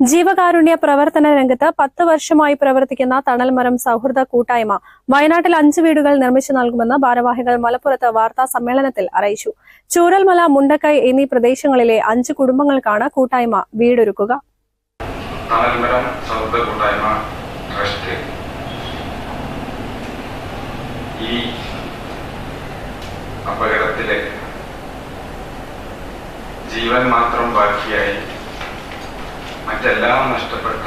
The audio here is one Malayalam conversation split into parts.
ജീവകാരുണ്യ പ്രവർത്തന രംഗത്ത് പത്ത് വർഷമായി പ്രവർത്തിക്കുന്ന തണൽമരം സൗഹൃദ കൂട്ടായ്മ വയനാട്ടിൽ അഞ്ച് വീടുകൾ നിർമ്മിച്ചു നൽകുമെന്ന് ഭാരവാഹികൾ മലപ്പുറത്ത് വാർത്താ സമ്മേളനത്തിൽ അറിയിച്ചു. ചൂരൽമല മുണ്ടക്കൈ എന്നീ പ്രദേശങ്ങളിലെ അഞ്ച് കുടുംബങ്ങൾക്കാണ് കൂട്ടായ്മ വീടൊരുക്കുക. തണൽമരം കൂട്ടായ്മ ഈ അപകടത്തിലെ ജീവൻ മാത്രം ബാക്കിയായി മറ്റെല്ലാം നഷ്ടപ്പെട്ട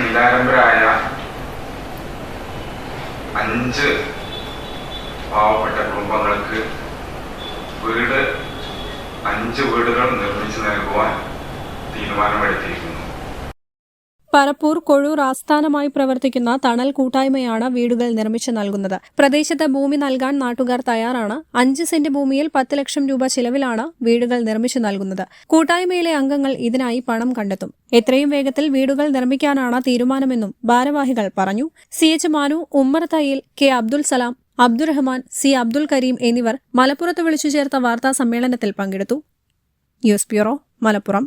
നിരാലംബരായ അഞ്ച് പാവപ്പെട്ട കുടുംബങ്ങൾക്ക് വീട് അഞ്ച് വീടുകൾ നിർമ്മിച്ചു നൽകുവാൻ തീരുമാനമെടുത്തിരിക്കുന്നു. പരപ്പൂർ കൊഴൂർ ആസ്ഥാനമായി പ്രവർത്തിക്കുന്ന തണൽ കൂട്ടായ്മയാണ് വീടുകൾ നിർമ്മിച്ചു നൽകുന്നത്. പ്രദേശത്ത് ഭൂമി നൽകാൻ നാട്ടുകാർ തയ്യാറാണ്. അഞ്ച് സെന്റ് ഭൂമിയിൽ പത്ത് ലക്ഷം രൂപ ചിലവിലാണ് വീടുകൾ നിർമ്മിച്ചു നൽകുന്നത്. കൂട്ടായ്മയിലെ അംഗങ്ങൾ ഇതിനായി പണം കണ്ടെത്തും. എത്രയും വേഗത്തിൽ വീടുകൾ നിർമ്മിക്കാനാണ് തീരുമാനമെന്നും ഭാരവാഹികൾ പറഞ്ഞു. C H Manu Ummer Thayyil K Abdul Salam Abdurahman C Abdul Kareem എന്നിവർ മലപ്പുറത്ത് വിളിച്ചു ചേർത്ത വാർത്താ സമ്മേളനത്തിൽ പങ്കെടുത്തു. News bureau Malappuram.